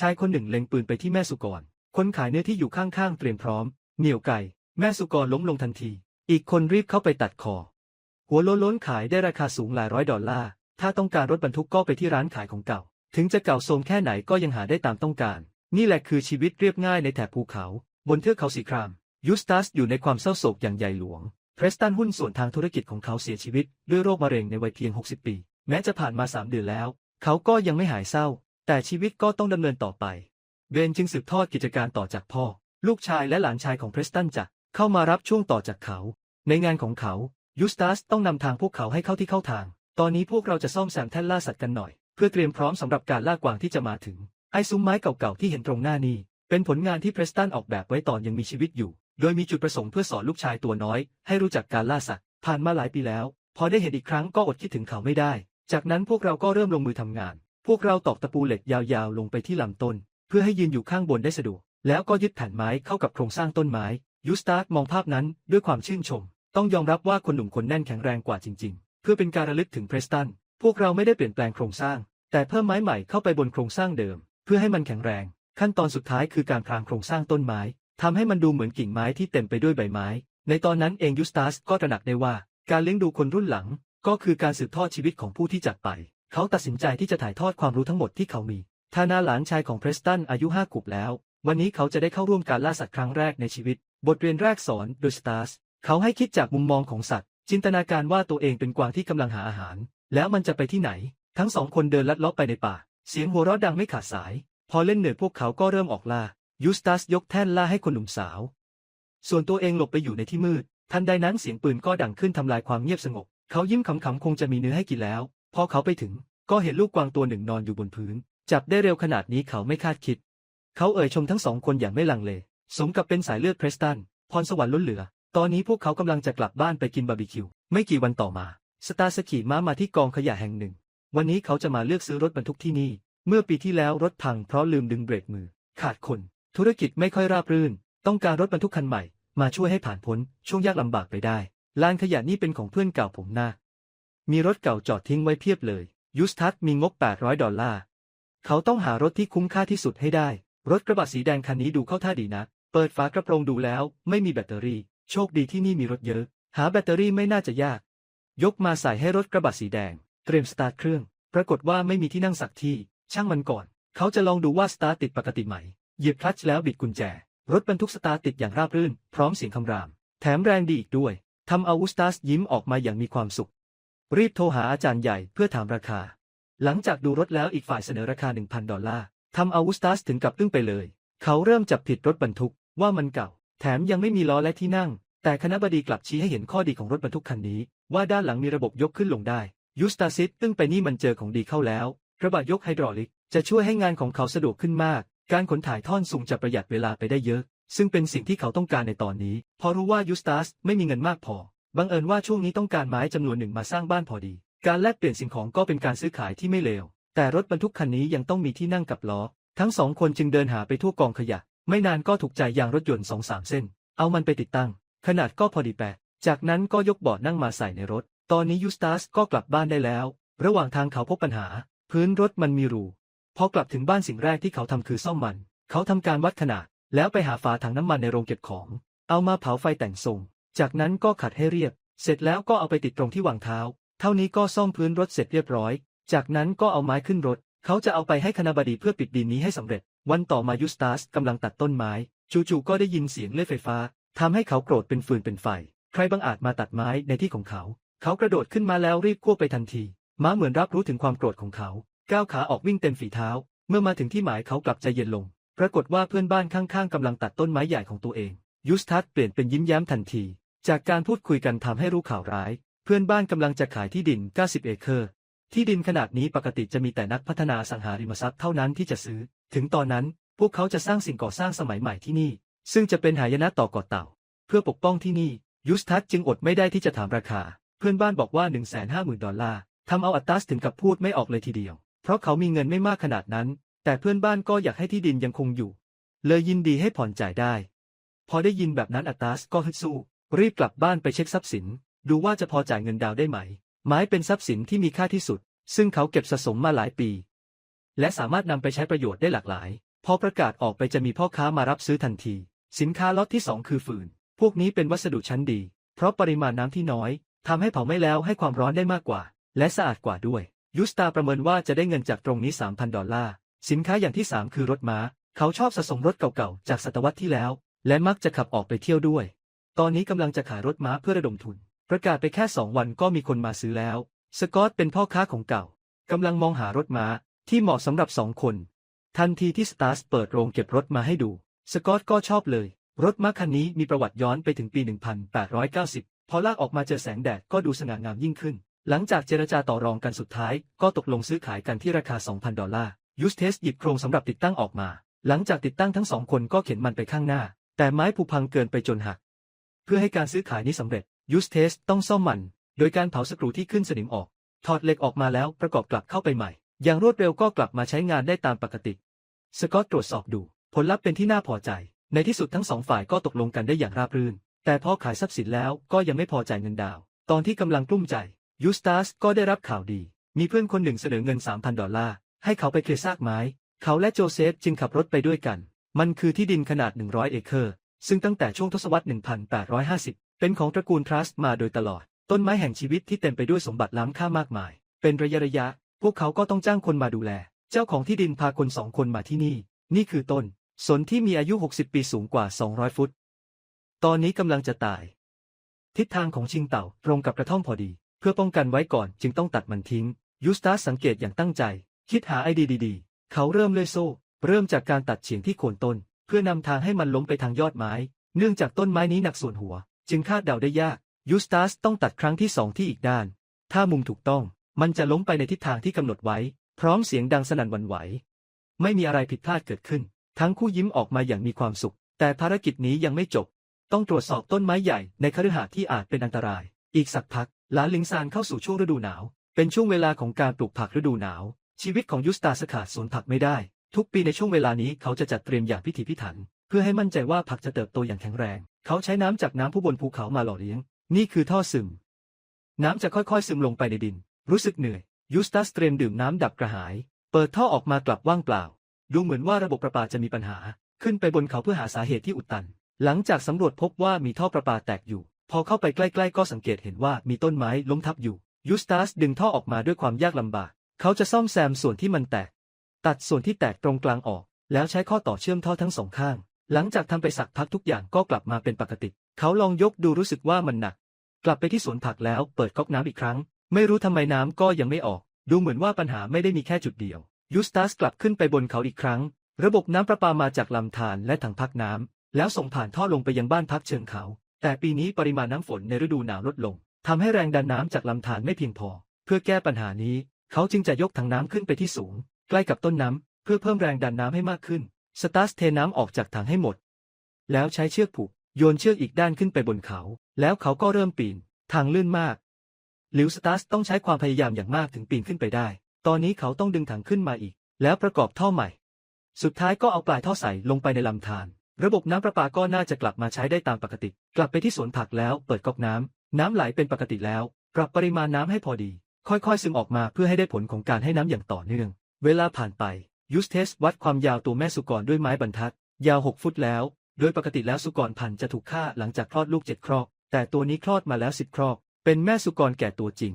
ชายคนหนึ่งเล็งปืนไปที่แม่สุกร คนขายเนื้อที่อยู่ข้างๆเตรียมพร้อม เหนี่ยวไก่ แม่สุกรล้มลงทันที อีกคนรีบเข้าไปตัดคอ หัวโล้นขายได้ราคาสูงหลายร้อยดอลลาร์ ถ้าต้องการรถบรรทุกก็ไปที่ร้านขายของเก่า ถึงจะเก่าโทรมแค่ไหนก็ยังหาได้ตามต้องการ นี่แหละคือชีวิตเรียบง่ายในแถบภูเขา บนเทือกเขาสีคราม ยูสตัสอยู่ในความเศร้าโศกอย่างใหญ่หลวง เพรสตันหุ้นส่วนทางธุรกิจของเขาเสียชีวิต ด้วยโรคมะเร็งในวัยเพียง 60 ปี แม้จะผ่านมา 3 เดือนแล้ว เขาก็ยังไม่หายเศร้า แต่ชีวิตก็ต้องดำเนินต่อไป เบนจึงสืบทอดกิจการต่อจากพ่อ ลูกชายและหลานชายของเพรสตันจะเข้ามารับช่วงต่อจากเขา ในงานของเขา ยูสตัสต้องนำทางพวกเขาให้เข้าที่เข้าทาง ตอนนี้พวกเราจะซ่อมแซมแท่นล่าสัตว์กันหน่อย เพื่อเตรียมพร้อมสำหรับการล่ากวางที่จะมาถึง ไอ้ซุ้มไม้เก่าๆที่เห็นตรงหน้านี้ เป็นผลงานที่เพรสตันออกแบบไว้ตอนยังมีชีวิตอยู่ โดยมีจุดประสงค์เพื่อสอนลูกชายตัวน้อย ให้รู้จักการล่าสัตว์ ผ่านมาหลายปีแล้ว พอได้เห็นอีกครั้งก็อดคิดถึงเขาไม่ได้ จากนั้นพวกเราก็เริ่มลงมือทำงาน พวกเราตอกตะปูเหล็กยาวๆ ลงไปที่ลำต้น เพื่อให้ยืนอยู่ข้างบนได้สะดวก แล้วก็ยึดแผ่นไม้เข้ากับโครงสร้างต้นไม้ยูสตาร์มองภาพนั้นด้วยความชื่นชม ต้องยอมรับว่าคนหนุ่มคนแน่นแข็งแรงกว่าจริง ๆ เพื่อเป็นการระลึกถึงเพรสตัน พวกเราไม่ได้เปลี่ยนแปลงโครงสร้าง แต่เพิ่มไม้ใหม่เข้าไปบนโครงสร้างเดิม เพื่อให้มันแข็งแรง ขั้นตอนสุดท้ายคือการพรางโครงสร้างต้นไม้ทำให้มันดูเหมือนกิ่งไม้ที่เต็มไปด้วยใบไม้ ในตอนนั้นเองยูสตัสก็ตระหนักได้ว่า การเลี้ยงดูคนรุ่นหลัง ก็คือการสืบทอดชีวิตของผู้ที่จากไป เขาตัดสินใจที่จะถ่ายทอดความรู้ทั้งหมดที่เขามีทานาหลานชายของเพรสตันอายุห้าขวบแล้ว วันนี้เขาจะได้เข้าร่วมการล่าสัตว์ครั้งแรกในชีวิต บทเรียนแรกสอนโดยสตาร์สเขาให้คิดจากมุมมองของสัตว์ จินตนาการว่าตัวเองเป็นกวางที่กำลังหาอาหาร แล้วมันจะไปที่ไหน ทั้งสองคนเดินลัดเลาะไปในป่า เสียงหัวเราะดังไม่ขาดสาย พอเล่นเหนื่อยพวกเขาก็เริ่มออกล่ายูสตัสยกแท่นล่าให้คนหนุ่มสาว ส่วนตัวเองหลบไปอยู่ในที่มืด ทันใดนั้นเสียงปืนก็ดังขึ้นทำลายความเงียบสงบ เขายิ้มขำๆคงจะมีเนื้อให้กินแล้ว พอเขาไปถึง ก็เห็นลูกกวางตัวหนึ่งนอนอยู่บนพื้น จับได้เร็วขนาดนี้เขาไม่คาดคิด เขาเอ่ยชมทั้งสองคนอย่างไม่ลังเล สมกับเป็นสายเลือดเพรสตัน พรสวรรค์ล้นเหลือ ตอนนี้พวกเขากำลังจะกลับบ้านไปกินบาร์บีคิว ไม่กี่วันต่อมา สตาร์สขี่ม้ามาที่กองขยะแห่งหนึ่ง วันนี้เขาจะมาเลือกซื้อรถบรรทุกที่นี่ เมื่อปีที่แล้วรถพังเพราะลืมดึงเบรกมือ ขาดคน ธุรกิจไม่ค่อยราบรื่น ต้องการรถบรรทุกคันใหม่ มาช่วยให้ผ่านพ้นช่วงยากลำบากไปได้ลานขยะนี่เป็นของเพื่อนเก่าผมนะ มีรถเก่าจอดทิ้งไว้เพียบเลย ยูสทัสมีงบ 800 ดอลลาร์ เขาต้องหารถที่คุ้มค่าที่สุดให้ได้ รถกระบะสีแดงคันนี้ดูเข้าท่าดีนะ เปิดฝากระโปรงดูแล้ว ไม่มีแบตเตอรี่ โชคดีที่นี่มีรถเยอะ หาแบตเตอรี่ไม่น่าจะยาก ยกมาใส่ให้รถกระบะสีแดง เตรียมสตาร์ทเครื่อง ปรากฏว่าไม่มีที่นั่งสักที่ ช่างมันก่อน เขาจะลองดูว่าสตาร์ทติดปกติไหม เหยียบคลัตช์แล้วบิดกุญแจ รถบรรทุกสตาร์ทติดอย่างราบรื่น พร้อมเสียงคำราม แถมแรงดีอีกด้วยทำเอาอุสตัสยิ้มออกมาอย่างมีความสุข รีบโทรหาอาจารย์ใหญ่เพื่อถามราคา หลังจากดูรถแล้วอีกฝ่ายเสนอราคา 1,000 ดอลลาร์ทำเอาอุสตัสถึงกับอึ้งไปเลย เขาเริ่มจับผิดรถบรรทุกว่ามันเก่า แถมยังไม่มีล้อและที่นั่ง แต่คณะบดีกลับชี้ให้เห็นข้อดีของรถบรรทุกคันนี้ ว่าด้านหลังมีระบบยกขึ้นลงได้ ยูสตาซิสอึ้งไปนี่มันเจอของดีเข้าแล้ว ระบะยกไฮดรอลิกจะช่วยให้งานของเขาสะดวกขึ้นมาก การขนถ่ายท่อนสูงจะประหยัดเวลาไปได้เยอะ ซึ่งเป็นสิ่งที่เขาต้องการในตอนนี้ พอรู้ว่ายูสตัสไม่มีเงินมากพอ บังเอิญว่าช่วงนี้ต้องการไม้จำนวนหนึ่งมาสร้างบ้านพอดี การแลกเปลี่ยนสิ่งของก็เป็นการซื้อขายที่ไม่เลว แต่รถบรรทุกคันนี้ยังต้องมีที่นั่งกับล้อ ทั้งสองคนจึงเดินหาไปทั่วกองขยะ ไม่นานก็ถูกใจยางรถยนต์สองสามเส้น เอามันไปติดตั้ง ขนาดก็พอดีแปะ จากนั้นก็ยกเบาะนั่งมาใส่ในรถ ตอนนี้ยูสตัสก็กลับบ้านได้แล้ว ระหว่างทางเขาพบปัญหา พื้นรถมันมีรู พอกลับถึงบ้านสิ่งแรกที่เขาทำคือซ่อมมัน เขาทำการวัดขนาด แล้วไปหาฝาถังน้ำมันในโรงเก็บของ เอามาเผาไฟแต่งทรง จากนั้นก็ขัดให้เรียบ เสร็จแล้วก็เอาไปติดตรงที่วางเท้า เท่านี้ก็ซ่อมพื้นรถเสร็จเรียบร้อย จากนั้นก็เอาไม้ขึ้นรถ เขาจะเอาไปให้คณบดีเพื่อปิดดินนี้ให้สำเร็จ วันต่อมายูสตัสกำลังตัดต้นไม้ จู่ๆก็ได้ยินเสียงเลื่อยไฟฟ้าทำให้เขาโกรธเป็นฟืนเป็นไฟ ใครบังอาจมาตัดไม้ในที่ของเขา เขากระโดดขึ้นมาแล้วรีบควบไปทันที ม้าเหมือนรับรู้ถึงความโกรธของเขา ก้าวขาออกวิ่งเต็มฝีเท้า เมื่อมาถึงที่หมายเขากลับใจเย็นลง ปรากฏว่าเพื่อนบ้านข้างๆกำลังตัดต้นไม้ใหญ่ของตัวเอง ยูสตัสเปลี่ยนเป็นยิ้มแย้มทันที จากการพูดคุยกันทำให้รู้ข่าวร้าย เพื่อนบ้านกำลังจะขายที่ดิน 90 เอเคอร์ ที่ดินขนาดนี้ปกติจะมีแต่นักพัฒนาสังหาริมทรัพย์เท่านั้นที่จะซื้อ ถึงตอนนั้นพวกเขาจะสร้างสิ่งก่อสร้างสมัยใหม่ที่นี่ ซึ่งจะเป็นหายนะต่อเกาะเต่า เพื่อปกป้องที่นี่ยูสตัสจึงอดไม่ได้ที่จะถามราคา เพื่อนบ้านบอกว่า 150,000 ดอลลาร์ทำเอาอัตตัสถึงกับพูดไม่ออกเลยทีเดียว เพราะเขามีเงินไม่มากขนาดนั้น แต่เพื่อนบ้านก็อยากให้ที่ดินยังคงอยู่ เลยยินดีให้ผ่อนจ่ายได้ พอได้ยินแบบนั้นอัตตัสก็ฮึดสู้ รีบกลับบ้านไปเช็คทรัพย์สิน ดูว่าจะพอจ่ายเงินดาวได้ไหม ไม้เป็นทรัพย์สินที่มีค่าที่สุด ซึ่งเขาเก็บสะสมมาหลายปี และสามารถนำไปใช้ประโยชน์ได้หลากหลาย พอประกาศออกไปจะมีพ่อค้ามารับซื้อทันที สินค้าล็อตที่ 2 คือฟืน พวกนี้เป็นวัสดุชั้นดี เพราะปริมาณน้ำที่น้อยทำให้เผาไม่แล้วให้ความร้อนได้มากกว่า และสะอาดกว่าด้วยยูสตาประเมินว่าจะได้เงินจากตรงนี้ 3,000 ดอลลาร์ สินค้าอย่างที่ 3 คือรถม้า เขาชอบสะสมรถเก่าๆ จากศตวรรษที่แล้ว และมักจะขับออกไปเที่ยวด้วย ตอนนี้กำลังจะขายรถม้าเพื่อระดมทุน ประกาศไปแค่2วันก็มีคนมาซื้อแล้ว สกอตเป็นพ่อค้าของเก่ากำลังมองหารถม้าที่เหมาะสำหรับสองคน ทันทีที่สตาร์สเปิดโรงเก็บรถมาให้ดู สกอตก็ชอบเลย รถม้าคันนี้มีประวัติย้อนไปถึงปี 1890 พอลากออกมาเจอแสงแดดก็ดูสง่างามยิ่งขึ้น หลังจากเจรจาต่อรองกันสุดท้าย ก็ตกลงซื้อขายกันที่ราคา 2,000 ดอลลาร์ ยูสเทสหยิบโครงสำหรับติดตั้งออกมา หลังจากติดตั้งทั้งสองคนก็เข็นมันไปข้างหน้า แต่ไม้ผุพังเกินไปจนหัก เพื่อให้การซื้อขายนี้สำเร็จยูสเทสต้องซ่อมมัน โดยการเผาสกรูที่ขึ้นสนิมออก ถอดเหล็กออกมาแล้วประกอบกลับเข้าไปใหม่ อย่างรวดเร็วก็กลับมาใช้งานได้ตามปกติ สกอตตรวจสอบดู ผลลัพธ์เป็นที่น่าพอใจ ในที่สุดทั้งสองฝ่ายก็ตกลงกันได้อย่างราบรื่น แต่พอขายทรัพย์สินแล้วก็ยังไม่พอจ่ายเงินดาว ตอนที่กำลังกลุ้มใจยูสตาสก็ได้รับข่าวดี มีเพื่อนคนหนึ่งเสนอเงิน 3,000 ดอลลาร์ ให้เขาไปเคลียร์ซากไม้ เขาและโจเซฟจึงขับรถไปด้วยกัน มันคือที่ดินขนาด 100 เอเคอร์ ซึ่งตั้งแต่ช่วงทศวรรษ 1850 เป็นของตระกูลทรัสต์มาโดยตลอด ต้นไม้แห่งชีวิตที่เต็มไปด้วยสมบัติล้ำค่ามากมาย เป็นระยะระยะ พวกเขาก็ต้องจ้างคนมาดูแล เจ้าของที่ดินพาคนสองคนมาที่นี่ นี่คือต้น สนที่มีอายุ 60 ปีสูงกว่า 200 ฟุต ตอนนี้กำลังจะตาย ทิศทางของชิงเต่าตรงกับกระท่อมพอดี เพื่อป้องกันไว้ก่อนจึงต้องตัดมันทิ้ง ยูสตาสสังเกตอย่างตั้งใจ คิดหาไอเดียดีๆ เขาเริ่มเล่ยโซ่ เริ่มจากการตัดเฉียงที่โคนต้น เพื่อนำทางให้มันล้มไปทางยอดไม้ เนื่องจากต้นไม้นี้หนักส่วนหัว จึงคาดเดาได้ยาก ยูสตาสต้องตัดครั้งที่สองที่อีกด้าน ถ้ามุมถูกต้อง มันจะล้มไปในทิศทางที่กำหนดไว้ พร้อมเสียงดังสนั่นหวั่นไหว ไม่มีอะไรผิดพลาดเกิดขึ้น ทั้งคู่ยิ้มออกมาอย่างมีความสุข แต่ภารกิจนี้ยังไม่จบ ต้องตรวจสอบต้นไม้ใหญ่ในคฤหาสน์ที่อาจเป็นอันตราย อีกสักพักหลานลิงซานเข้าสู่ช่วงฤดูหนาว เป็นช่วงเวลาของการปลูกผักฤดูหนาว ชีวิตของยุสตาสขาดสวนผักไม่ได้ ทุกปีในช่วงเวลานี้เขาจะจัดเตรียมอย่างพิถีพิถัน เพื่อให้มั่นใจว่าผักจะเติบโตอย่างแข็งแรง เขาใช้น้ำจากน้ำผู้บนภูเขามาหล่อเลี้ยง นี่คือท่อซึม น้ำจะค่อยๆซึมลงไปในดิน รู้สึกเหนื่อย ยูสตัสเตรียมดื่มน้ำดับกระหาย เปิดท่อออกมากลับว่างเปล่า ดูเหมือนว่าระบบประปาจะมีปัญหา ขึ้นไปบนเขาเพื่อหาสาเหตุที่อุดตัน หลังจากสำรวจพบว่ามีท่อประปาแตกอยู่ พอเข้าไปใกล้ๆ ก็สังเกตเห็นว่ามีต้นไม้ล้มทับอยู่ ยูสตัสดึงท่อออกมาด้วยความยากลำบาก เขาจะซ่อมแซมส่วนที่มันแตก ตัดส่วนที่แตกตรงกลางออก แล้วใช้ข้อต่อเชื่อมท่อทั้งสองข้าง หลังจากทำไปสักพักทุกอย่างก็กลับมาเป็นปกติ เขาลองยกดูรู้สึกว่ามันหนัก กลับไปที่สวนผักแล้วเปิดก๊อกน้ำอีกครั้ง ไม่รู้ทำไมน้ำก็ยังไม่ออก ดูเหมือนว่าปัญหาไม่ได้มีแค่จุดเดียว ยูสตัสกลับขึ้นไปบนเขาอีกครั้ง ระบบน้ำประปามาจากลำธารและถังพักน้ำแล้วส่งผ่านท่อลงไปยังบ้านพักเชิงเขา แต่ปีนี้ปริมาณน้ำฝนในฤดูหนาวลดลงทำให้แรงดันน้ำจากลำธารไม่เพียงพอ เพื่อแก้ปัญหานี้ เขาจึงจะยกถังน้ำขึ้นไปที่สูง ใกล้กับต้นน้ำ เพื่อเพิ่มแรงดันน้ำให้มากขึ้น สตาร์สเทน้ำออกจากถังให้หมด แล้วใช้เชือกผูก โยนเชือกอีกด้านขึ้นไปบนเขา แล้วเขาก็เริ่มปีน ทางลื่นมากลิวสตาร์สต้องใช้ความพยายามอย่างมากถึงปีนขึ้นไปได้ ตอนนี้เขาต้องดึงถังขึ้นมาอีก แล้วประกอบท่อใหม่ สุดท้ายก็เอาปลายท่อใส่ลงไปในลำธาร ระบบน้ำประปาก็น่าจะกลับมาใช้ได้ตามปกติ กลับไปที่สวนผักแล้ว เปิดก๊อกน้ำ น้ำไหลเป็นปกติแล้ว ปรับปริมาณน้ำให้พอดี ค่อยๆซึมออกมาเพื่อให้ได้ผลของการให้น้ำอย่างต่อเนื่อง เวลาผ่านไป ยูสเทสวัดความยาวตัวแม่สุกรด้วยไม้บรรทัด ยาว 6 ฟุตแล้ว โดยปกติแล้วสุกรพันธุ์จะถูกฆ่าหลังจากคลอดลูกเจ็ดครอก แต่ตัวนี้คลอดมาแล้วสิบครอก เป็นแม่สุกรแก่ตัวจริง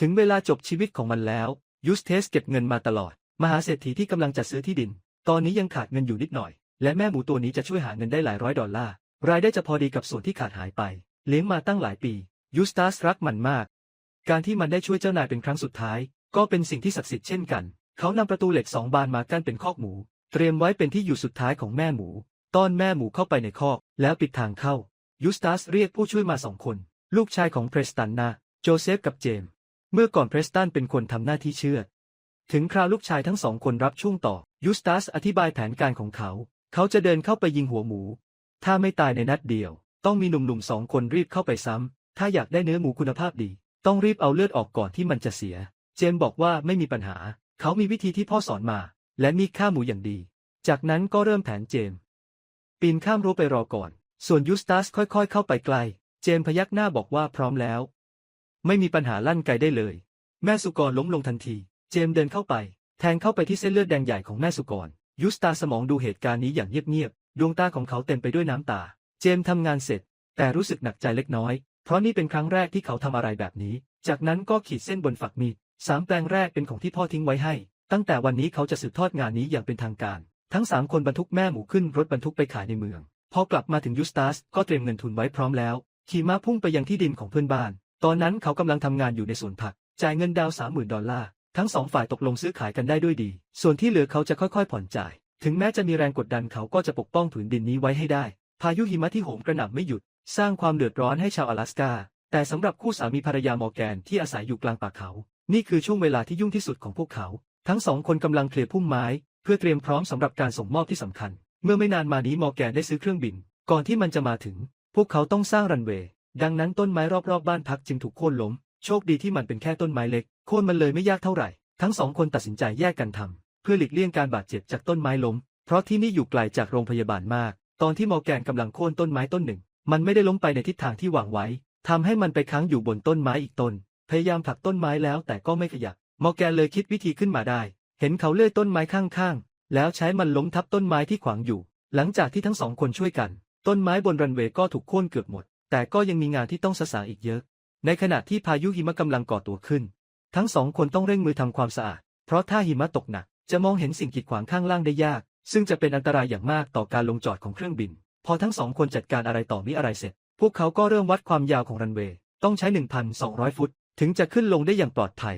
ถึงเวลาจบชีวิตของมันแล้ว ยูสเทสเก็บเงินมาตลอด มหาเศรษฐีที่กำลังจะซื้อที่ดิน ตอนนี้ยังขาดเงินอยู่นิดหน่อย และแม่หมูตัวนี้จะช่วยหาเงินได้หลายร้อยดอลลาร์ รายได้จะพอดีกับส่วนที่ขาดหายไป เลี้ยงมาตั้งหลายปี ยูสตาสรักมันมาก การที่มันได้ช่วยเจ้านายเป็นครั้งสุดท้าย ก็เป็นสิ่งที่ศักดิ์สิทธิ์เช่นกัน เขานำประตูเหล็กสองบานมากั้นเป็นคอกหมู เตรียมไว้เป็นที่อยู่สุดท้ายของแม่หมู ต้อนแม่หมูเข้าไปในคอก แล้วปิดทางเข้า ยูสตาสเรียกผู้ช่วยมาสองคน ลูกชายของเพรสตันนาโจเซฟกับเจม เมื่อก่อนเพรสตันเป็นคนทำหน้าที่เชื่อ ถึงคราวลูกชายทั้งสองคนรับช่วงต่อ ยูสตาสอธิบายแผนการของเขา เขาจะเดินเข้าไปยิงหัวหมู ถ้าไม่ตายในนัดเดียว ต้องมีหนุ่มๆสองคนรีบเข้าไปซ้ำถ้าอยากได้เนื้อหมูคุณภาพดี ต้องรีบเอาเลือดออกก่อนที่มันจะเสีย เจมบอกว่าไม่มีปัญหา เขามีวิธีที่พ่อสอนมา และมีค่าหมูอย่างดี จากนั้นก็เริ่มแผนเจม ปีนข้ามรั้วไปรอก่อน ส่วนยูสตัสค่อยๆ เข้าไปใกล เจมพยักหน้าบอกว่าพร้อมแล้ว ไม่มีปัญหาลั่นไกได้เลย แม่สุกรล้มลงทันที เจมเดินเข้าไป แทงเข้าไปที่เส้นเลือดแดงใหญ่ของแม่สุกรยุสตาสมองดูเหตุการณ์นี้อย่างเงียบๆดวงตาของเขาเต็มไปด้วยน้ำตา เจมทำงานเสร็จ แต่รู้สึกหนักใจเล็กน้อย เพราะนี่เป็นครั้งแรกที่เขาทำอะไรแบบนี้ จากนั้นก็ขีดเส้นบนฝักมีด สามแปลงแรกเป็นของที่พ่อทิ้งไว้ให้ ตั้งแต่วันนี้เขาจะสืบทอดงานนี้อย่างเป็นทางการ ทั้งสามคนบรรทุกแม่หมูขึ้นรถบรรทุกไปขายในเมือง พอกลับมาถึงยูสตาสก็เตรียมเงินทุนไว้พร้อมแล้ว ขี่ม้าพุ่งไปยังที่ดินของเพื่อนบ้าน ตอนนั้นเขากำลังทำงานอยู่ในสวนผัก จ่ายเงินดาวสามหมื่นดอลลาร์ ทั้งสองฝ่ายตกลงซื้อขายกันได้ด้วยดี ส่วนที่เหลือเขาจะค่อยๆ ผ่อนจ่าย ถึงแม้จะมีแรงกดดันเขาก็จะปกป้องผืนดินนี้ไว้ให้ได้ พายุหิมะที่โหมกระหน่ำไม่หยุด สร้างความเดือดร้อนให้ชาว阿拉สกาแต่สำหรับคู่สามีภรรยามอร์แกนที่อาศัยอยู่กลางป่าเขา นี่คือช่วงเวลาที่ยุ่งที่สุดของพวกเขา ทั้งสองคนกำลังเคลียร์พุ่มไม้ เพื่อเตรียมพร้อมสำหรับการส่งมอบที่สำคัญ เมื่อไม่นานมานี้มอแกนได้ซื้อเครื่องบิน ก่อนที่มันจะมาถึง พวกเขาต้องสร้างรันเวย์ ดังนั้นต้นไม้รอบๆบบ้านพักจึงถูกโค่นล้ม โชคดีที่มันเป็นแค่ต้นไม้เล็ก โค่นมันเลยไม่ยากเท่าไหร่ ทั้งสองคนตัดสินใจแยกกันทำเพื่อหลีกเลี่ยงการบาดเจ็บจากต้นไม้ล้ม เพราะที่นี่อยู่ไกลจากโรงพยาบาลมาก ตอนที่มอแกนกำลังโค่นต้นไม้ต้นหนึ่ง มันไม่ได้ล้มไปในทิศทางที่หวังไว้ทำให้มันไปค้างอยู่บนต้นไม้อีกต้น พยายามผลักต้นไม้แล้วแต่ก็ไม่ขยับ มอร์แกนเลยคิดวิธีขึ้นมาได้ เห็นเขาเลื่อยต้นไม้ข้างๆ แล้วใช้มันล้มทับต้นไม้ที่ขวางอยู่ หลังจากที่ทั้งสองคนช่วยกัน ต้นไม้บนรันเวย์ก็ถูกโค่นเกือบหมด แต่ก็ยังมีงานที่ต้องสะสางอีกเยอะ ในขณะที่พายุหิมะกำลังก่อตัวขึ้น ทั้งสองคนต้องเร่งมือทำความสะอาด เพราะถ้าหิมะตกหนัก จะมองเห็นสิ่งกีดขวางข้างล่างได้ยาก ซึ่งจะเป็นอันตรายอย่างมากต่อการลงจอดของเครื่องบิน พอทั้งสองคนจัดการอะไรต่อมิอะไรเสร็จ พวกเขาก็เริ่มวัดความยาวของรันเวย์ ต้องใช้ 1,200 ฟุต ถึงจะขึ้นลงได้อย่างปลอดภัย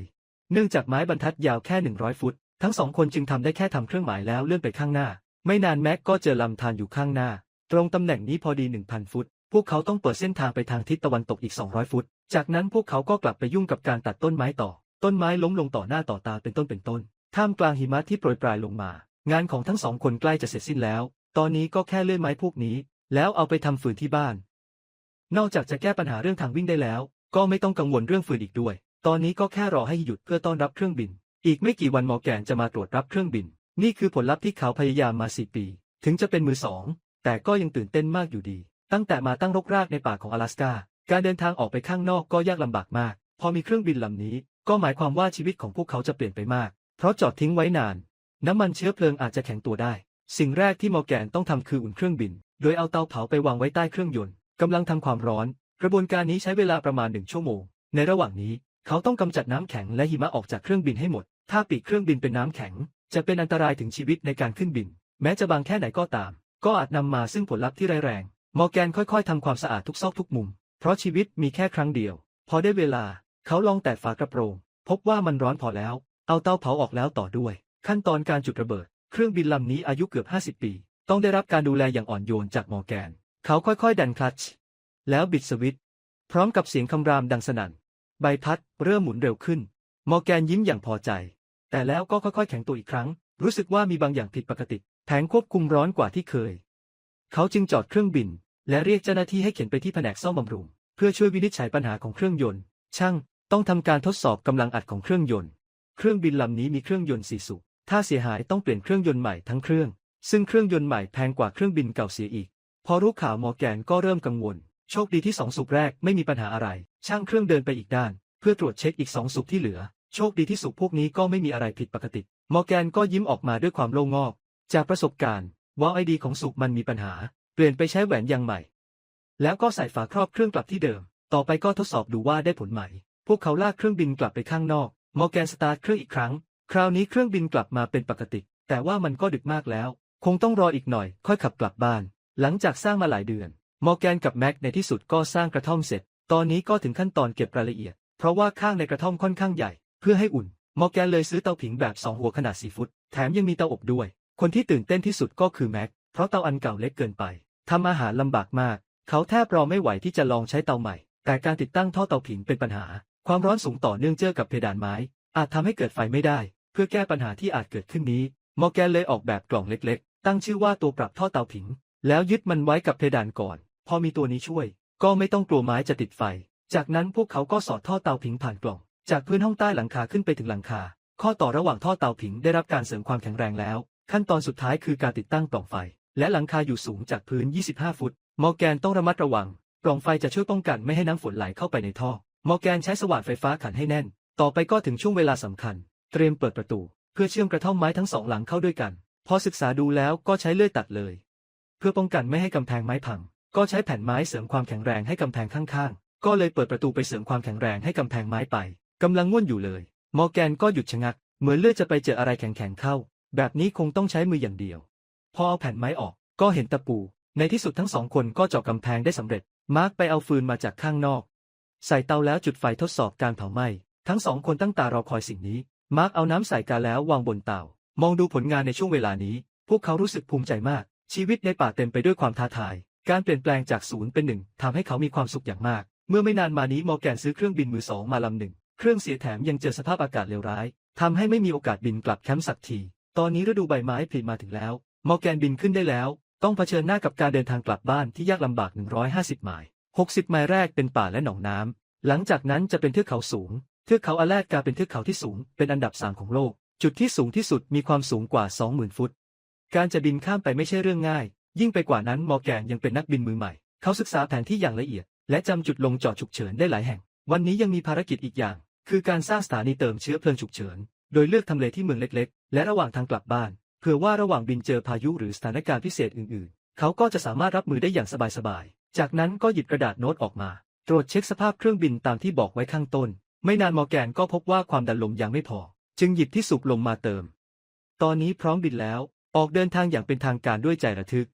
เนื่องจากไม้บรรทัดยาวแค่ 100 ฟุต ทั้งสองคนจึงทำได้แค่ทำเครื่องหมายแล้วเลื่อนไปข้างหน้า ไม่นานแม็กก็เจอลำธารอยู่ข้างหน้า ตรงตำแหน่งนี้พอดี 1,000 ฟุต พวกเขาต้องเปิดเส้นทางไปทางทิศตะวันตกอีก 200 ฟุต จากนั้นพวกเขาก็กลับไปยุ่งกับการตัดต้นไม้ต่อ ต้นไม้ล้มลงต่อหน้าต่อตาเป็นต้นเป็นต้น ท่ามกลางหิมะที่โปรยปลายลงมา งานของทั้งสองคนใกล้จะเสร็จสิ้นแล้ว ตอนนี้ก็แค่เลื่อยไม้พวกนี้ แล้วเอาไปทำฟืนที่บ้าน นอกจากจะแก้ปัญหาเรื่องทางวิ่งได้แล้ว ก็ไม่ต้องกังวลเรื่องฟืนอีกด้วย ตอนนี้ก็แค่รอให้หยุดเพื่อต้อนรับเครื่องบิน อีกไม่กี่วันหมอแกนจะมาตรวจรับเครื่องบิน นี่คือผลลัพธ์ที่เขาพยายามมาสี่ปี ถึงจะเป็นมือสอง แต่ก็ยังตื่นเต้นมากอยู่ดี ตั้งแต่มาตั้งรกรากในป่าของ阿拉สกาการเดินทางออกไปข้างนอกก็ยากลำบากมาก พอมีเครื่องบินลำนี้ ก็หมายความว่าชีวิตของพวกเขาจะเปลี่ยนไปมาก เพราะจอดทิ้งไว้นาน น้ำมันเชื้อเพลิงอาจจะแข็งตัวได้ สิ่งแรกที่มอแกนต้องทำคืออุ่นเครื่องบิน โดยเอาเตาเผาไปวางไว้ใต้เครื่องยนต์กำลังทำความร้อน กระบวนการนี้ใช้เวลาประมาณหนึ่งชั่วโมง ในระหว่างนี้เขาต้องกำจัดน้ำแข็งและหิมะออกจากเครื่องบินให้หมด ถ้าปีกเครื่องบินเป็นน้ำแข็ง จะเป็นอันตรายถึงชีวิตในการขึ้นบิน แม้จะบางแค่ไหนก็ตาม ก็อาจนำมาซึ่งผลลัพธ์ที่ร้ายแรง มอร์แกนค่อยๆทำความสะอาดทุกซอกทุกมุม เพราะชีวิตมีแค่ครั้งเดียว พอได้เวลา เขาลองแตะฝากระโปรง พบว่ามันร้อนพอแล้ว เอาเตาเผาออกแล้วต่อด้วย ขั้นตอนการจุดระเบิด เครื่องบินลำนี้อายุเกือบ 50 ปี ต้องได้รับการดูแลอย่างอ่อนโยนจากมอร์แกน เขาค่อยๆ ดันคลัตช์ แล้วบิดสวิตช์พร้อมกับเสียงคำรามดังสนั่น ใบพัดเริ่มหมุนเร็วขึ้น มอร์แกนยิ้มอย่างพอใจ แต่แล้วก็ค่อยๆ แข็งตัวอีกครั้ง รู้สึกว่ามีบางอย่างผิดปกติ แผงควบคุมร้อนกว่าที่เคย เขาจึงจอดเครื่องบิน และเรียกเจ้าหน้าที่ให้เข็นไปที่แผนกซ่อมบำรุง เพื่อช่วยวินิจฉัยปัญหาของเครื่องยนต์ ช่าง ต้องทำการทดสอบกำลังอัดของเครื่องยนต์ เครื่องบินลำนี้มีเครื่องยนต์สี่สูบ ถ้าเสียหายต้องเปลี่ยนเครื่องยนต์ใหม่ทั้งเครื่อง ซึ่งเครื่องยนต์ใหม่แพงกว่าเครื่องบินเก่าเสียอีก พอรู้ข่าวมอร์แกนก็เริ่มกังวล โชคดีที่สองสูบแรกไม่มีปัญหาอะไร ช่างเครื่องเดินไปอีกด้าน เพื่อตรวจเช็คอีกสองสูบที่เหลือ โชคดีที่สูบพวกนี้ก็ไม่มีอะไรผิดปกติ มอร์แกนก็ยิ้มออกมาด้วยความโล่งอก จากประสบการณ์ว่าไอดีของสูบมันมีปัญหา เปลี่ยนไปใช้แหวนยางใหม่ แล้วก็ใส่ฝาครอบเครื่องกลับที่เดิม ต่อไปก็ทดสอบดูว่าได้ผลไหม พวกเขาลากเครื่องบินกลับไปข้างนอก มอร์แกนสตาร์ทเครื่องอีกครั้ง คราวนี้เครื่องบินกลับมาเป็นปกติ แต่ว่ามันก็ดึกมากแล้ว คงต้องรออีกหน่อย ค่อยขับกลับบ้าน หลังจากสร้างมาหลายเดือน มอร์แกนกับแม็กในที่สุดก็สร้างกระท่อมเสร็จ ตอนนี้ก็ถึงขั้นตอนเก็บรายละเอียด เพราะว่าข้างในกระท่อมค่อนข้างใหญ่ เพื่อให้อุ่น มอร์แกนเลยซื้อเตาผิงแบบสองหัวขนาด4ฟุต แถมยังมีเตาอบด้วย คนที่ตื่นเต้นที่สุดก็คือแม็ก เพราะเตาอันเก่าเล็กเกินไปทำอาหารลำบากมาก เขาแทบรอไม่ไหวที่จะลองใช้เตาใหม่ แต่การติดตั้งท่อเตาผิงเป็นปัญหา ความร้อนสูงต่อเนื่องเจอกับเพดานไม้ อาจทำให้เกิดไฟไม่ได้ เพื่อแก้ปัญหาที่อาจเกิดขึ้นนี้ มอร์แกนเลยออกแบบกล่องเล็ก ๆ ตั้งชื่อว่าตัวปรับท่อเตาผิง แล้วยึดมันไว้กับเพดานก่อน พอมีตัวนี้ช่วย ก็ไม่ต้องกลัวไม้จะติดไฟ จากนั้นพวกเขาก็สอดท่อเตาผิงผ่านกล่อง จากพื้นห้องใต้หลังคาขึ้นไปถึงหลังคา ข้อต่อระหว่างท่อเตาผิงได้รับการเสริมความแข็งแรงแล้ว ขั้นตอนสุดท้ายคือการติดตั้งปล่องไฟ และหลังคาอยู่สูงจากพื้น 25 ฟุต มอแกนต้องระมัดระวัง ปล่องไฟจะช่วยป้องกันไม่ให้น้ำฝนไหลเข้าไปในท่อ มอแกนใช้สว่านไฟฟ้าขันให้แน่น ต่อไปก็ถึงช่วงเวลาสำคัญ เตรียมเปิดประตู เพื่อเชื่อมกระท่อมไม้ทั้งสองหลังเข้าด้วยกัน พอศึกษาดูแล้วก็ใช้เลื่อยตัดเลย เพื่อป้องกันไม่ให้กำแพงไม้พัง ก็ใช้แผ่นไม้เสริมความแข็งแรงให้กำแพงข้างๆ ก็เลยเปิดประตูไปเสริมความแข็งแรงให้กำแพงไม้ไปกำลังง่วนอยู่เลย มอร์แกนก็หยุดชะงัก เหมือนเลือดจะไปเจออะไรแข็งๆเข้า แบบนี้คงต้องใช้มืออย่างเดียว พอเอาแผ่นไม้ออกก็เห็นตะปู ในที่สุดทั้งสองคนก็เจาะกำแพงได้สำเร็จ มาร์กไปเอาฟืนมาจากข้างนอก ใส่เตาแล้วจุดไฟทดสอบการเผาไหม้ ทั้งสองคนตั้งตารอคอยสิ่งนี้ มาร์กเอาน้ำใส่กาแล้ววางบนเตา มองดูผลงานในช่วงเวลานี้ พวกเขารู้สึกภูมิใจมาก ชีวิตในป่าเต็มไปด้วยความท้าทาย การเปลี่ยนแปลงจากศูนย์เป็นหนึ่งทำให้เขามีความสุขอย่างมาก เมื่อไม่นานมานี้มอร์แกนซื้อเครื่องบินมือสองมาลำหนึ่ง เครื่องเสียแถมยังเจอสภาพอากาศเลวร้ายทำให้ไม่มีโอกาสบินกลับแคมป์สักที ตอนนี้ฤดูใบไม้ผลิมาถึงแล้ว มอร์แกนบินขึ้นได้แล้ว ต้องเผชิญหน้ากับการเดินทางกลับบ้านที่ยากลำบาก 150 ไมล์60 ไมล์แรกเป็นป่าและหนองน้ำ หลังจากนั้นจะเป็นเทือกเขาสูง เทือกเขาอาแลกาเป็นเทือกเขาที่สูง เป็นอันดับสามของโลก จุดที่สูงที่สุดมีความสูงกว่า 20,000 ฟุต การจะบินข้ามไปไม่ใช่เรื่องง่าย ยิ่งไปกว่านั้นมอร์แกนยังเป็นนักบินมือใหม่ เขาศึกษาแผนที่อย่างละเอียด และจำจุดลงจอดฉุกเฉินได้หลายแห่ง วันนี้ยังมีภารกิจอีกอย่าง คือการสร้างสถานีเติมเชื้อเพลิงฉุกเฉิน โดยเลือกทำเลที่เมืองเล็กๆ และระหว่างทางกลับบ้านเผื่อว่าระหว่างบินเจอพายุหรือสถานการณ์พิเศษอื่นๆ เขาก็จะสามารถรับมือได้อย่างสบายๆ จากนั้นก็หยิบกระดาษโน้ตออกมา ตรวจเช็คสภาพเครื่องบินตามที่บอกไว้ข้างต้น ไม่นานมอร์แกนก็พบว่าความดันลมยังไม่พอ จึงหยิบที่สูบลมมาเติม ตอนนี้พร้อมบินแล้ว ออกเดินทางอย่างเป็นทางการด้วยใจระทึก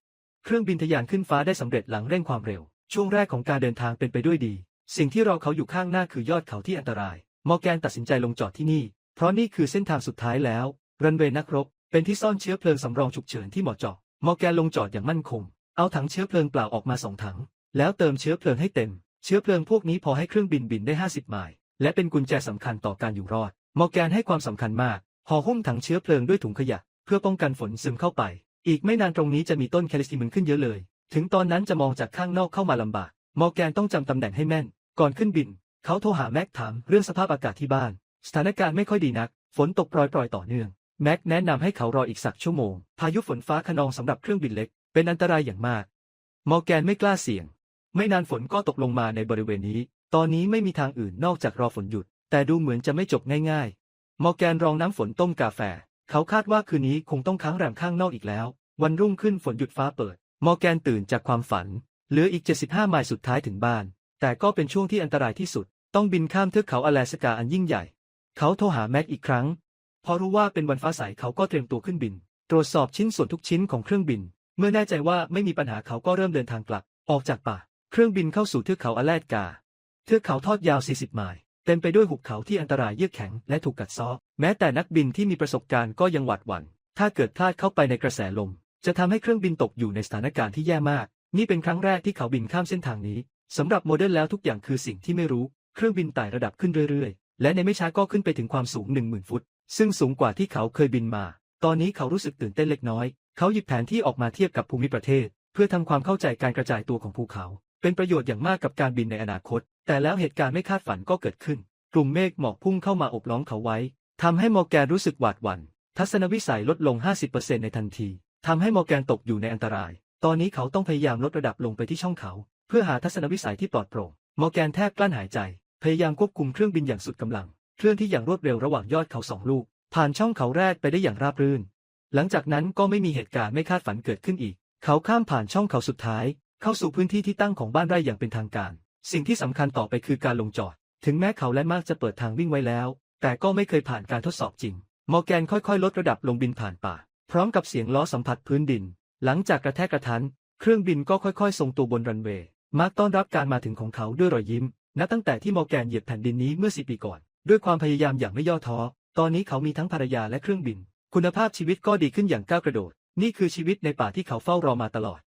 เครื่องบินทะยานขึ้นฟ้าได้สำเร็จหลังเร่งความเร็ว ช่วงแรกของการเดินทางเป็นไปด้วยดี สิ่งที่รอเขาอยู่ข้างหน้าคือยอดเขาที่อันตราย มอร์แกนตัดสินใจลงจอดที่นี่ เพราะนี่คือเส้นทางสุดท้ายแล้ว รันเวย์นักรบ เป็นที่ซ่อนเชื้อเพลิงสำรองฉุกเฉินที่เหมาะเจาะมอร์แกนลงจอดอย่างมั่นคง เอาถังเชื้อเพลิงเปล่าออกมาสองถัง แล้วเติมเชื้อเพลิงให้เต็ม เชื้อเพลิงพวกนี้พอให้เครื่องบินบินได้ 50 ไมล์และเป็นกุญแจสำคัญต่อการอยู่รอด มอร์แกนให้ความสำคัญมากห่อหุ้มถังเชื้อเพลิงด้วยถุงขยะ เพื่อป้องกันฝนซึมเข้าไป อีกไม่นานตรงนี้จะมีต้นแคลิสติมันขึ้นเยอะเลย ถึงตอนนั้นจะมองจากข้างนอกเข้ามาลำบาก มอร์แกนต้องจำตำแหน่งให้แม่น ก่อนขึ้นบิน เขาโทรหาแม็กถามเรื่องสภาพอากาศที่บ้าน สถานการณ์ไม่ค่อยดีนัก ฝนตกปรอยๆต่อเนื่อง แม็กแนะนำให้เขารออีกสักชั่วโมง พายุฝนฟ้าคะนองสำหรับเครื่องบินเล็ก เป็นอันตรายอย่างมาก มอร์แกนไม่กล้าเสี่ยง ไม่นานฝนก็ตกลงมาในบริเวณนี้ ตอนนี้ไม่มีทางอื่นนอกจากรอฝนหยุด แต่ดูเหมือนจะไม่จบง่ายๆ มอร์แกนรองน้ำฝนต้มกาแฟ เขาคาดว่าคืนนี้คงต้องค้างแรมข้างนอกอีกแล้ว วันรุ่งขึ้นฝนหยุดฟ้าเปิด มอร์แกนตื่นจากความฝัน เหลืออีก 75 ไมล์สุดท้ายถึงบ้าน แต่ก็เป็นช่วงที่อันตรายที่สุด ต้องบินข้ามเทือกเขาอลาสกาอันยิ่งใหญ่ เขาโทรหาแม็กอีกครั้ง พอรู้ว่าเป็นวันฟ้าใสเขาก็เตรียมตัวขึ้นบิน ตรวจสอบชิ้นส่วนทุกชิ้นของเครื่องบิน เมื่อแน่ใจว่าไม่มีปัญหาเขาก็เริ่มเดินทางกลับ ออกจากป่า เครื่องบินเข้าสู่เทือกเขาอลาสกา เทือกเขาทอดยาว 40 ไมล์ เต็มไปด้วยหุบเขาที่อันตรายเยือกแข็งและถูกกัดเซาะแม้แต่นักบินที่มีประสบการณ์ก็ยังหวาดหวั่น ถ้าเกิดพลาดเข้าไปในกระแสลม จะทำให้เครื่องบินตกอยู่ในสถานการณ์ที่แย่มาก นี่เป็นครั้งแรกที่เขาบินข้ามเส้นทางนี้สำหรับโมเดลแล้วทุกอย่างคือสิ่งที่ไม่รู้ เครื่องบินไต่ระดับขึ้นเรื่อยๆ และในไม่ช้าก็ขึ้นไปถึงความสูง 10,000 ฟุต ซึ่งสูงกว่าที่เขาเคยบินมา ตอนนี้เขารู้สึกตื่นเต้นเล็กน้อย เขาหยิบแผนที่ออกมาเทียบกับภูมิประเทศ เพื่อทำความเข้าใจการกระจายตัวของภูเขา เป็นประโยชน์อย่างมากกับการบินในอนาคต แต่แล้วเหตุการณ์ไม่คาดฝันก็เกิดขึ้น กลุ่มเมฆหมอกพุ่งเข้ามาอบล้อมเขาไว้ทำให้มอร์แกนรู้สึกหวาดหวั่น ทัศนวิสัยลดลง 50%ในทันทีทำให้มอร์แกนตกอยู่ในอันตราย ตอนนี้เขาต้องพยายามลดระดับลงไปที่ช่องเขา เพื่อหาทัศนวิสัยที่ปลอดโปร่ง มอร์แกนแทบกลั้นหายใจ พยายามควบคุมเครื่องบินอย่างสุดกำลัง เคลื่อนที่อย่างรวดเร็วระหว่างยอดเขาสองลูก ผ่านช่องเขาแรกไปได้อย่างราบรื่น หลังจากนั้นก็ไม่มีเหตุการณ์ไม่คาดฝันเกิดขึ้นอีก เขาข้ามผ่านช่องเขาสุดท้าย เข้าสู่พื้นที่ที่ตั้งของบ้านไร่อย่างเป็นทางการ สิ่งที่สำคัญต่อไปคือการลงจอด ถึงแม้เขาและมากจะเปิดทางวิ่งไว้แล้ว แต่ก็ไม่เคยผ่านการทดสอบจริง มอร์แกนค่อยๆ ลดระดับลงบินผ่านป่า พร้อมกับเสียงล้อสัมผัสพื้นดิน หลังจากกระแทกกระทัน เครื่องบินก็ค่อยๆ ทรงตัวบนรันเวย์ มาร์กต้อนรับการมาถึงของเขาด้วยรอยยิ้ม นับตั้งแต่ที่มอร์แกนเหยียบแผ่นดินนี้เมื่อสี่ปีก่อน ด้วยความพยายามอย่างไม่ย่อท้อ ตอนนี้เขามีทั้งภรรยาและเครื่องบิน คุณภาพชีวิตก็ดีขึ้นอย่างก้าวกระโดด นี่คือชีวิตในป่าที่เขาเฝ้ารอมาตลอด